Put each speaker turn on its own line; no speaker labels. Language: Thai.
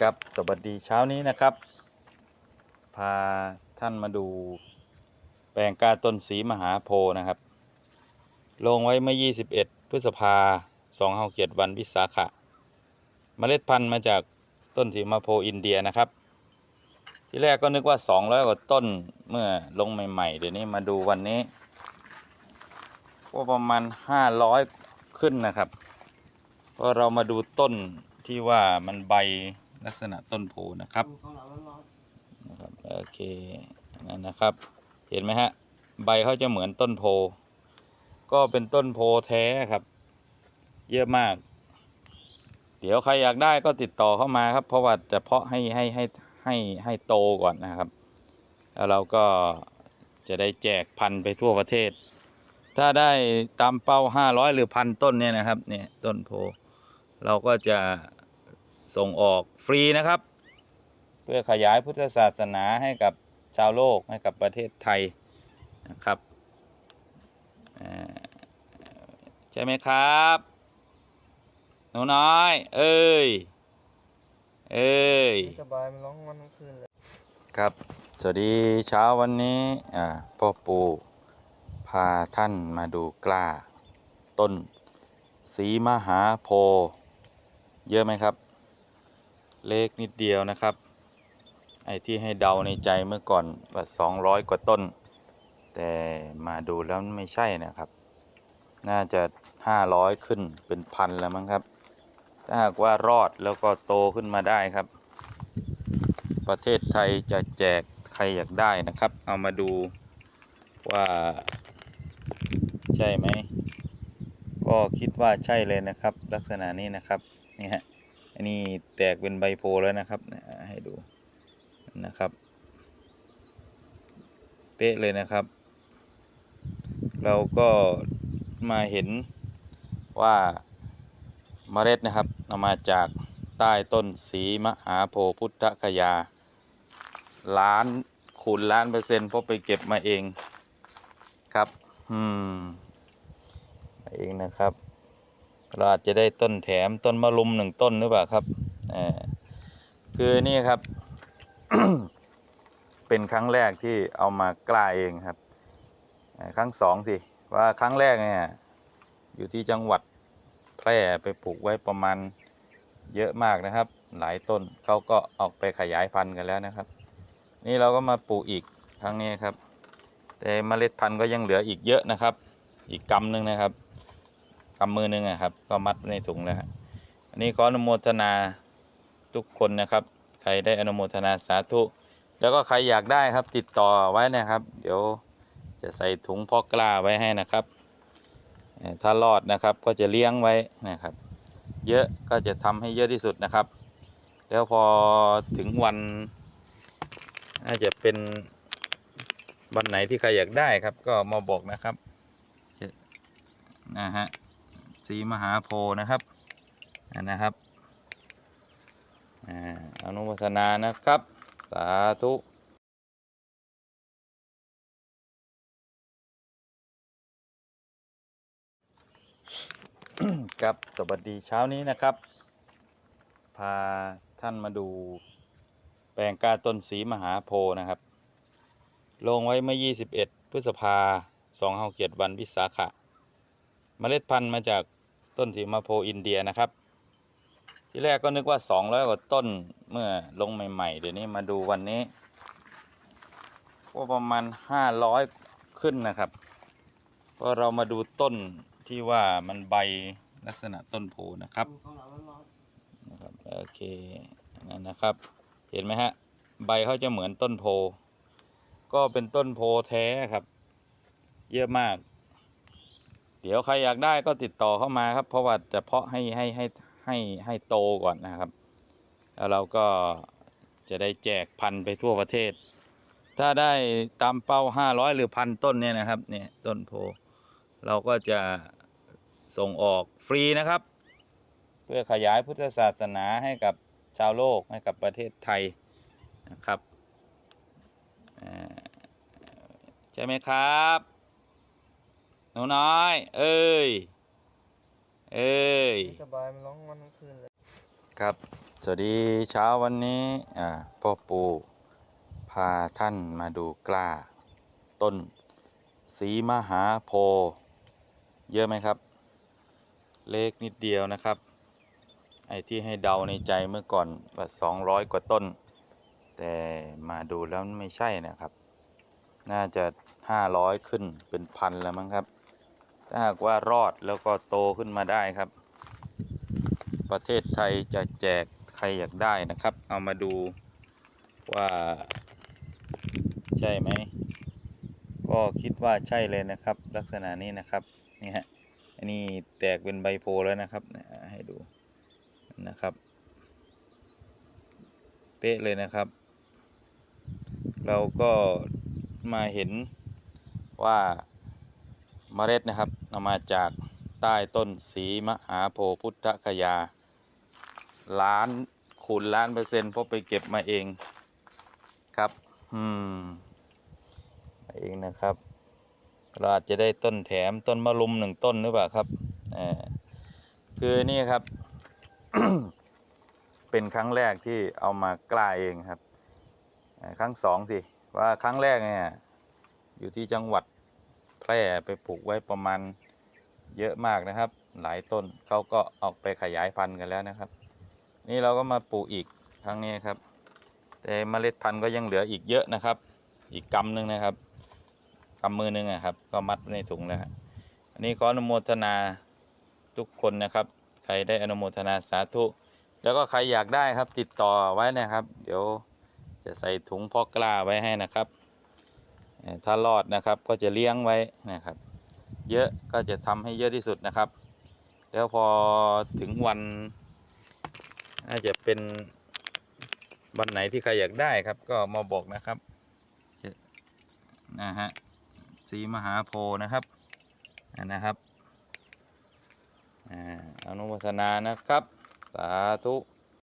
ครับสวัสดีเช้านี้นะครับ พาท่านมาดูแปลงกาต้นสีมหาโพนะครับ ลงไว้เมื่อ 21 พฤษภา2 5 7วันวิสาขะเมล็ดพันธุ์มาจากต้นสีมหาโพอินเดียนะครับ ที่แรกก็นึกว่า 200 กว่าต้นเมื่อลงใหม่ๆ เดี๋ยวนี้มาดูวันนี้ก็ประมาณ 500 ขึ้นนะครับเพราะเรามาดูต้น ที่ว่ามันใบลักษณะต้นโพนะครับ
ข้าวหลามร้อน
นะครับโอเคนั่นนะครับ เห็นไหมฮะ ใบเขาจะเหมือนต้นโพ ก็เป็นต้นโพแท้ครับ เยอะมาก เดี๋ยวใครอยากได้ก็ติดต่อเข้ามาครับ เพราะว่าจะเพาะให้ให้ให้ให้ให้โตก่อนนะครับ แล้วเราก็จะได้แจกพันธุ์ไปทั่วประเทศ ถ้าได้ตามเป้าห้าร้อยหรือพันต้นเนี่ยนะครับ เนี่ยต้นโพ เราก็จะ ส่งออกฟรีนะครับ เพื่อขยายพุทธศาสนาให้กับชาวโลกให้กับประเทศไทยนะครับอ่าใช่ไหมครับ หนูน้อย เอ้ย เอ้ย
ๆไม่สบายมันร้องวันทั้งคืนเลย
ครับ สวัสดีเช้าวันนี้อ่าพ่อปู่พาท่านมาดูกล้า ต้น สีมหาโพธิ์เยอะไหมครับ เล็กนิดเดียวนะครับ ไอ้ที่ให้เดาในใจเมื่อก่อนว่า200 กว่าต้น แต่มาดูแล้วไม่ใช่นะครับ น่าจะ 500 ขึ้นเป็นพันแล้วมั้งครับ ถ้าหากว่ารอดแล้วก็โตขึ้นมาได้ครับ ประเทศไทยจะแจกใครอยากได้นะครับ เอามาดูว่า ใช่ไหม ก็คิดว่าใช่เลยนะครับ ลักษณะนี้นะครับ นี่ฮะ อันนี้แตกเป็นใบโพแล้วนะครับ ให้ดูนะครับ เป๊ะเลยนะครับ เราก็มาเห็นว่าเมล็ดนะครับเอามาจากใต้ต้นสีมหาโพธิ์พุทธคยา ล้านคูณล้านเปอร์เซ็นต์เพราะไปเก็บมาเองครับ อืมเองนะครับ เราอาจจะได้ต้นแถมต้นมะลุมหนึ่งต้นหรือเปล่าครับอ่าคือนี่ครับ เป็นครั้งแรกที่เอามากล้าเองครับ ครั้งสองสิว่าครั้งแรกเนี่ยอยู่ที่จังหวัดแพร่ไปปลูกไว้ประมาณเยอะมากนะครับ หลายต้นเขาก็ออกไปขยายพันธุ์กันแล้วนะครับ นี่เราก็มาปลูกอีกครั้งนี้ครับ แต่เมล็ดพันธุ์ก็ยังเหลืออีกเยอะนะครับ อีกกำหนึ่งนะครับ กำมือหนึ่งนะครับ ก็มัดไว้ในถุงแล้วอันนี้ขออนุโมทนาทุกคนนะครับ ใครได้อนุโมทนาสาธุ แล้วก็ใครอยากได้ครับติดต่อไว้นะครับ เดี๋ยวจะใส่ถุงพอกล้าไว้ให้นะครับ ถ้ารอดนะครับก็จะเลี้ยงไว้นะครับ เยอะก็จะทำให้เยอะที่สุดนะครับ แล้วพอถึงวันน่าจะเป็นวันไหนที่ใครอยากได้ครับ ก็มาบอกนะครับนะฮะ สีมหาโพธิ์นะครับอ่านะครับอานุโมทนานะครับ สาธุครับสวัสดีเช้านี้นะครับ พาท่านมาดูแปลงกาต้นสีมหาโพธิ์นะครับ ลงไว้เมื่อ 21 พฤษภา2 5 7วันวิสาขะ เมล็ดพันธุ์มาจาก ต้นสีมาโพอินเดียนะครับ ที่แรกก็นึกว่า 200 กว่าต้นเมื่อลงใหม่ๆ เดี๋ยวนี้มาดูวันนี้ก็ประมาณ 500 ขึ้นนะครับเพราเรามาดูต้นที่ว่ามันใบลักษณะต้นโพนะครับ
นะ
ครับโอเคนั่นนะครับ เห็นไหมฮะใบเขาจะเหมือนต้นโพ ก็เป็นต้นโพแท้ครับ เยอะมาก เดี๋ยวใครอยากได้ก็ติดต่อเข้ามาครับ เพราะว่าจะเพาะให้ให้ให้ให้ให้โตก่อนนะครับ แล้วเราก็จะได้แจกพันไปทั่วประเทศ ถ้าได้ตามเป้าห้าร้อยหรือพันต้นเนี่ยนะครับเนี่ยต้นโพเราก็จะส่งออกฟรีนะครับ เพื่อขยายพุทธศาสนาให้กับชาวโลกให้กับประเทศไทยนะครับใช่ไหมครับ หนูน้อย เอ้ย เอ้ย
ๆไม่สบายมันร้องวันทั้งคืนเลย
ครับสสวัสดีเช้าวันนี้ อ่า พ่อปู่พาท่านมาดูกล้า ต้นสีมหาโพธิ์เยอะไหมครับ เล็กนิดเดียวนะครับ ไอ้ที่ให้เดาในใจเมื่อก่อนว่า200กว่าต้น แต่มาดูแล้วไม่ใช่นะครับ น่าจะ500ขึ้นเป็นพันแล้วมั้งครับ ถ้าหากว่ารอดแล้วก็โตขึ้นมาได้ครับ ประเทศไทยจะแจกใครอยากได้นะครับ เอามาดูว่าใช่ไหม ก็คิดว่าใช่เลยนะครับ ลักษณะนี้นะครับนี่ฮะอันนี้แตกเป็นใบโพแล้วนะครับให้ดูนะครับ เป๊ะเลยนะครับ เราก็มาเห็นว่า เมล็ดนะครับเอามาจากใต้ต้นสีมหาโพธิ์พุทธคยา ล้านคูณล้านเปอร์เซ็นต์เพราะไปเก็บมาเองครับ อืมเองนะครับเราอาจจะได้ต้นแถมต้นมะลุมหนึ่งต้นหรือเปล่าครับอคือนี่ครับ เป็นครั้งแรกที่เอามากล้าเองครับ ครั้งสองสิ ว่าครั้งแรกเนี่ย อยู่ที่จังหวัด แพร่ไปปลูกไว้ประมาณเยอะมากนะครับ หลายต้นเขาก็ออกไปขยายพันธุ์กันแล้วนะครับ นี่เราก็มาปลูกอีกครั้งนี้ครับ แต่เมล็ดพันธุ์ก็ยังเหลืออีกเยอะนะครับ อีกกำหนึ่งนะครับกำมือนึงอะครับ ก็มัดไว้ในถุงแล้วอันนี้ขออนุโมทนาทุกคนนะครับ ใครได้อนุโมทนาสาธุ แล้วก็ใครอยากได้ครับติดต่อไว้นะครับ เดี๋ยวจะใส่ถุงเพอกล้าไว้ให้นะครับ ถ้ารอดนะครับก็จะเลี้ยงไว้นะครับ เยอะก็จะทำให้เยอะที่สุดนะครับ แล้วพอถึงวันน่าจะเป็นวันไหนที่ใครอยากได้ครับ ก็มาบอกนะครับนะฮะสีมหาโพธิ์นะครับนะครับอาอนุโมทนานะครับ สาธุ